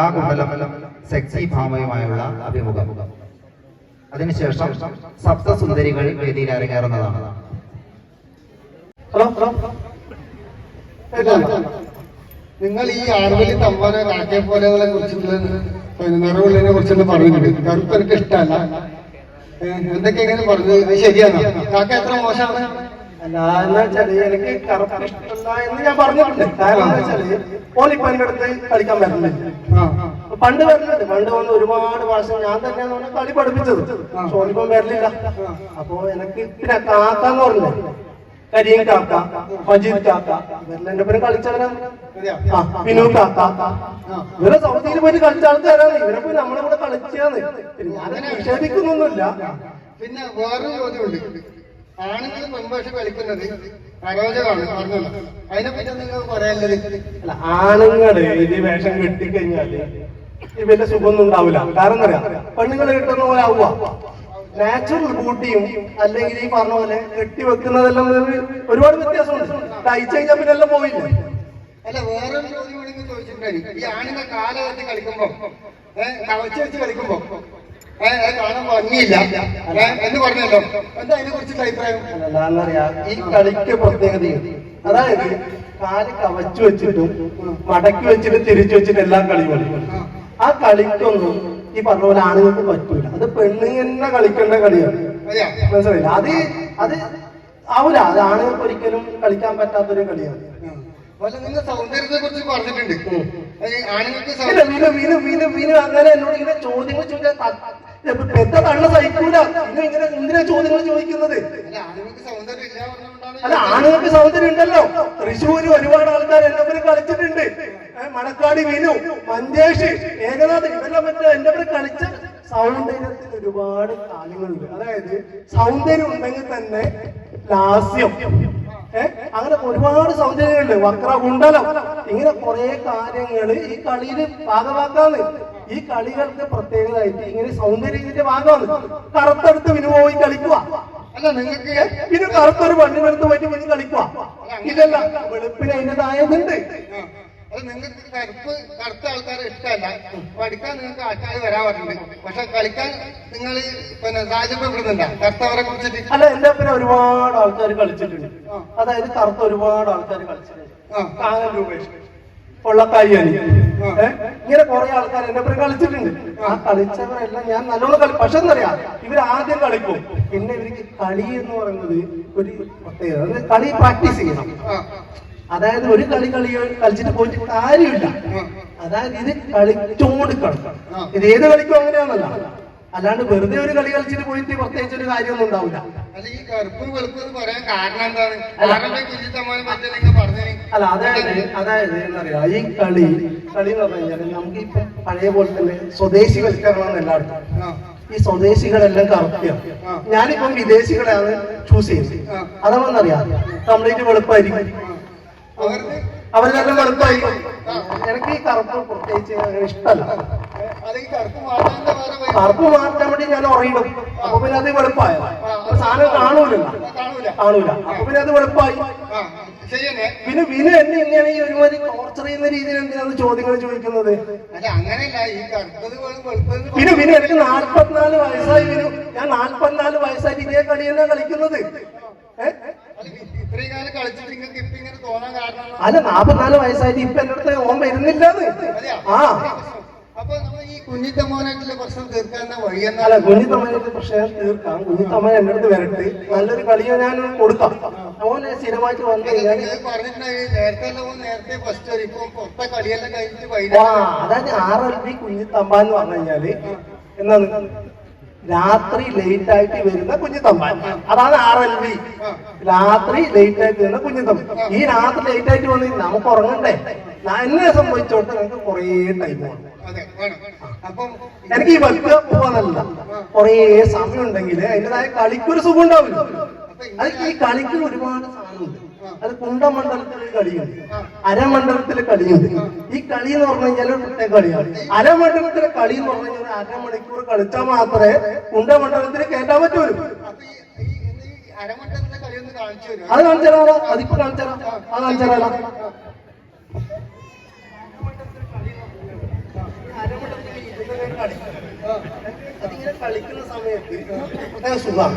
കലാകുണ്ടലം sexy ഭാമയുമായുള്ള അഭിമുഖം. അതിനുശേഷം സപ്തസുന്ദരികൾ വേദിയിൽ അരങ്ങേറുന്നതാണ്. നിങ്ങൾ ഈ ആർവലി തമ്പന കാക്കയെ പോലെകളെ കുറിച്ചുള്ള നിറവുള്ളതിനെ കുറിച്ചുള്ള പറഞ്ഞിട്ടുണ്ട്. കറുപ്പ് എനിക്ക് ഇഷ്ടമല്ല എന്തൊക്കെ എങ്ങനെ പറഞ്ഞു അത് ശരിയാണ്? കാക്ക എത്ര മോശമാണ്? അല്ല എന്ന് വെച്ചാൽ എനിക്ക് കറുപ്പ് ഇഷ്ടമല്ല എന്ന് ഞാൻ പറഞ്ഞിട്ടുണ്ട്. കാരണം എന്ന് വെച്ചാൽ ഓനിപ്പോ എന്റെ അടുത്ത് കളിക്കാൻ വരുന്നില്ല ആ. പണ്ട് വരുന്നുണ്ട് പണ്ട് വന്ന് ഒരുപാട് പ്രാവശ്യം ഞാൻ തന്നെയാണ് കളി പഠിപ്പിച്ചത്. ഓനിപ്പം വരലില്ല. അപ്പൊ എനിക്ക് പിന്നെ കാക്കാന്ന് പറഞ്ഞില്ലേ? കരീം കാക്ക മജീദ് കാക്ക ഇവരെല്ലാം പേര് കളിച്ചവരാണ് വിനു കാക്ക. ഇവരെ സൗദിയിൽ പോയിട്ട് കളിച്ച ആൾക്കാരാണ്. ഇവരെ പോയി നമ്മളെ കൂടെ കളിച്ചാന്ന് ഞാൻ നിഷേധിക്കുന്നൊന്നുമില്ല. പിന്നെ വേറൊരു ചോദ്യമുണ്ട്. ആണുങ്ങൾ പെൺഭാഷ കളിക്കുന്നത് അരോചകമാണ് പറഞ്ഞല്ലോ അതിനെപ്പറ്റി നിങ്ങൾ പറയാനുള്ളത്? അല്ല ആണുങ്ങൾ ഇത് വേഷം കെട്ടിക്കഴിഞ്ഞാൽ ഇവന്റെ സുഖമൊന്നും ഉണ്ടാവില്ല. കാരണം പറയാ പെണ്ണുങ്ങൾ കിട്ടുന്ന പോലെ ആവുക. നാച്ചുറൽ ബൂട്ടിയും അല്ലെങ്കിൽ ഈ പറഞ്ഞ പോലെ കെട്ടി വെക്കുന്നതെല്ലാം ഒരുപാട് വ്യത്യാസമുണ്ട്. തയ്ച്ചു കഴിഞ്ഞാൽ പിന്നെ എല്ലാം പോയില്ല അല്ല വേറെ ചോദ്യം ചോദിച്ചിട്ടുണ്ടായിരുന്നു. ഈ ആണുങ്ങൾ കാലഘട്ടത്തിൽ കളിക്കുമ്പോ കളിച്ചു കവച്ച് വെച്ച് കളിക്കുമ്പോ കാണാൻ ഭംഗിയില്ല. ഏഹ് എന്ന് പറഞ്ഞല്ലോ. എന്താ അതിനെ അഭിപ്രായം? ഈ കളിക്ക് പ്രത്യേകതയുണ്ട് അതായത് കാൽ കവച്ചു വെച്ചിട്ടും മടക്കി വെച്ചിട്ട് തിരിച്ചു വെച്ചിട്ട് എല്ലാം കളി കളിക്കും ആ കളിക്കൊന്നും ഈ പറഞ്ഞ പോലെ ആണുങ്ങൾക്ക് പറ്റൂല. അത് പെണ്ണ് തന്നെ കളിക്കേണ്ട കളിയാണ്. മനസ്സിലായില്ല? അത് അത് ആവൂല. അത് ആണുങ്ങൾക്ക് ഒരിക്കലും കളിക്കാൻ പറ്റാത്തൊരു കളിയാണ്. സൗന്ദര്യത്തെ കുറിച്ച് പറഞ്ഞിട്ടുണ്ട്. അങ്ങനെ എന്നോട് ഇങ്ങനെ ചോദ്യങ്ങൾ ചോദിച്ചാൽ പെദ്ద തള്ള സഹിക്കൂല. നിങ്ങൾ ഇങ്ങനെ എന്തിനാ ചോദ്യങ്ങൾ ചോദിക്കുന്നത്. അല്ല ആണുങ്ങൾക്ക് സൗന്ദര്യം ഇല്ല പറഞ്ഞുകൊണ്ടാണ് അല്ല ആണുങ്ങൾക്ക് സൗന്ദര്യം ഉണ്ടല്ലോ. തൃശ്ശൂര് ഒരുപാട് ആൾക്കാർ എന്റെ പേര് കളിച്ചിട്ടുണ്ട്. മണക്കാടി വിനു മഞ്ചേഷ് ഏകനാഥ് ഇവരെല്ലാം മറ്റേ എന്റെ പേര് കളിച്ച സൗന്ദര്യത്തിന് ഒരുപാട് കാര്യങ്ങളുണ്ട്. അതായത് സൗന്ദര്യം ഉണ്ടെങ്കിൽ തന്നെ ലാസ്യം. ഏഹ് അങ്ങനെ ഒരുപാട് സൗന്ദര്യങ്ങളുണ്ട്. വക്രകുണ്ടലം ഇങ്ങനെ കുറെ കാര്യങ്ങൾ ഈ കളിയിൽ ഭാഗമാക്കാന്ന്. ഈ കളികൾക്ക് പ്രത്യേകതയായിട്ട് ഇങ്ങനെ സൗന്ദര്യത്തിന്റെ ഭാഗമാണ്. കറുത്തെടുത്ത് വിനുപോയി കളിക്കുക. അല്ല നിങ്ങൾക്ക് പിന്നെ കറുത്തൊരു പെണ്ണിനടുത്ത് പോയിട്ട് പിന്നെ കളിക്കുക. ഇതല്ല വെളുപ്പിന് അതിന്റെതായതുണ്ട്. അത് നിങ്ങൾക്ക് കറുപ്പ് കറുത്ത ആൾക്കാരെ ഇഷ്ടമല്ല. പഠിക്കാൻ നിങ്ങൾക്ക് ആൾക്കാർ പക്ഷെ കളിക്കാൻ നിങ്ങൾ പിന്നെ സാഹചര്യപ്പെടുന്നുണ്ട കറുത്തവരെ കുറിച്ചിട്ട്. അല്ല എന്റെ പിന്നെ ഒരുപാട് ആൾക്കാർ കളിച്ചിട്ടുണ്ട്. അതായത് കറുത്ത ഒരുപാട് ആൾക്കാർ കളിച്ചിട്ടുണ്ട്. ഉള്ള രൂപേഷ്. ഏ? ഇങ്ങനെ കുറെ ആൾക്കാർ എന്നെ പേര് കളിച്ചിട്ടുണ്ട്. ആ കളിച്ചവരെല്ലാം ഞാൻ നല്ലോണം കളി പക്ഷെ എന്നറിയാം ഇവർ ആദ്യം കളിക്കും. പിന്നെ ഇവർക്ക് കളി എന്ന് പറയുന്നത് ഒരു പ്രത്യേകത. കളി പ്രാക്ടീസ് ചെയ്യണം. അതായത് ഒരു കളി കളി കളിച്ചിട്ട് പോയിട്ട് കാര്യമില്ല. അതായത് ഇത് കളിച്ചോണ്ട് കളിക്കണം. ഇത് ഏത് കളിക്കും അങ്ങനെയാണല്ല. അല്ലാണ്ട് വെറുതെ ഒരു കളി കളിച്ചിട്ട് പോയിട്ട് പ്രത്യേകിച്ച് ഒരു കാര്യമൊന്നും ഉണ്ടാവില്ല. അല്ല അതായത് അതായത് എന്താ ഈ കളി കളി എന്ന് പറഞ്ഞു കഴിഞ്ഞാൽ നമുക്ക് ഇപ്പൊ പഴയ പോലെ തന്നെ സ്വദേശിവൽക്കരണം എല്ലായിടത്തും. ഈ സ്വദേശികളെല്ലാം കറക്റ്റാണ് ഞാനിപ്പം വിദേശികളെയാണ് ചൂസ് ചെയ്യുന്നത്. അതാണെന്നറിയാം കംപ്ലീറ്റ് വെളുപ്പായിരിക്കും. അവരെല്ലാം വെളുപ്പായിരിക്കും. എനിക്ക് ഈ കറുപ്പ് പ്രത്യേകിച്ച് ഇഷ്ടമല്ല. കറുപ്പ് മാറ്റാൻ വേണ്ടി ഞാൻ ഉറയിടും അപ്പൊ പിന്നെ അത് വെളുപ്പായ. സാധനം കാണൂല കാണൂല. അപ്പൊ പിന്നെ അത് വെളുപ്പായി. പിന്നെ വിനു എന്നെ എങ്ങനെയാണ് ഈ ഒരുമാതിരി ടോർച്ചർ ചെയ്യുന്ന രീതിയിൽ എന്തിനാണ് ചോദ്യങ്ങൾ ചോദിക്കുന്നത്? വെളുപ്പത് വിനു എനിക്ക് നാല്പത്തിനാല് വയസ്സായി വിനു. ഞാൻ നാല്പത്തിനാല് വയസ്സായി ഇതേ കളി തന്നെ കളിക്കുന്നത് അല്ല നാപ്പത്തിനാല് വയസ്സായിട്ട് ഇപ്പൊ എന്റെ അടുത്ത് ഓൻ വരുന്നില്ലാന്ന്? ആ. കുഞ്ഞിത്തമ്മോനായിട്ടുള്ള പ്രശ്നം തീർക്കാൻ വഴി? എന്നാ അല്ല കുഞ്ഞിത്തമ്മനത്തെ പ്രശ്നം തീർക്കാം. കുഞ്ഞിത്തമ്മൻ എന്റെ അടുത്ത് വരട്ടെ. നല്ലൊരു കളിയോ ഞാൻ കൊടുക്കാം. ഓനെ സ്ഥിരമായിട്ട് വന്നു. പറഞ്ഞിട്ടുണ്ടായി. നേരത്തെ നേരത്തെ ഫസ്റ്റ് ഇപ്പൊ പുറത്തെ കളിയെല്ലാം കഴിഞ്ഞിട്ട് അതായത് ആർ എൽ ബി കുഞ്ഞിത്തമ്മ എന്ന് പറഞ്ഞു കഴിഞ്ഞാൽ എന്താണ്? രാത്രി ലേറ്റ് ആയിട്ട് വരുന്ന കുഞ്ഞിത്തമ്പാൻ. അതാണ് ആർ എൽ ബി രാത്രി ലേറ്റ് ആയിട്ട് വരുന്ന കുഞ്ഞിത്തമ്പ ഈ രാത്രി ലേറ്റ് ആയിട്ട് വന്ന് നമുക്ക് ഉറങ്ങണ്ടേ? എന്നെ സംബന്ധിച്ചോട്ട് നമുക്ക് കുറേ ടൈം വേണം. അപ്പം എനിക്ക് ഈ വർക്ക് പോവാനല്ല കൊറേ സമയം ഉണ്ടെങ്കിൽ അതിന്റെതായ കളിക്കൊരു സുഖം ഉണ്ടാവില്ല അത് ഈ കളിക്ക് ഒരുപാട് സാധനമുണ്ട്. അത് കുണ്ടമണ്ഡലത്തിലെ കളിയുണ്ട്. അരമണ്ഡലത്തിലെ കളിയുണ്ട്. ഈ കളി എന്ന് പറഞ്ഞു കഴിഞ്ഞാൽ ഒരു പ്രത്യേക കളിയാണ്. അരമണ്ഡലത്തിലെ കളി എന്ന് പറഞ്ഞു കഴിഞ്ഞാൽ അരമണിക്കൂർ കളിച്ചാൽ മാത്രമേ കുണ്ടമണ്ഡലത്തിൽ കയറ്റാൻ പറ്റുള്ളൂ. കാണിച്ചു തരും അത് കാണിച്ചു തരാം അതിപ്പോ കാണിച്ചു തരാം. അത് കാണിച്ചു തരാം. കളിക്കുന്നത് അതിങ്ങനെ കളിക്കുന്ന സമയത്ത് സുഖം.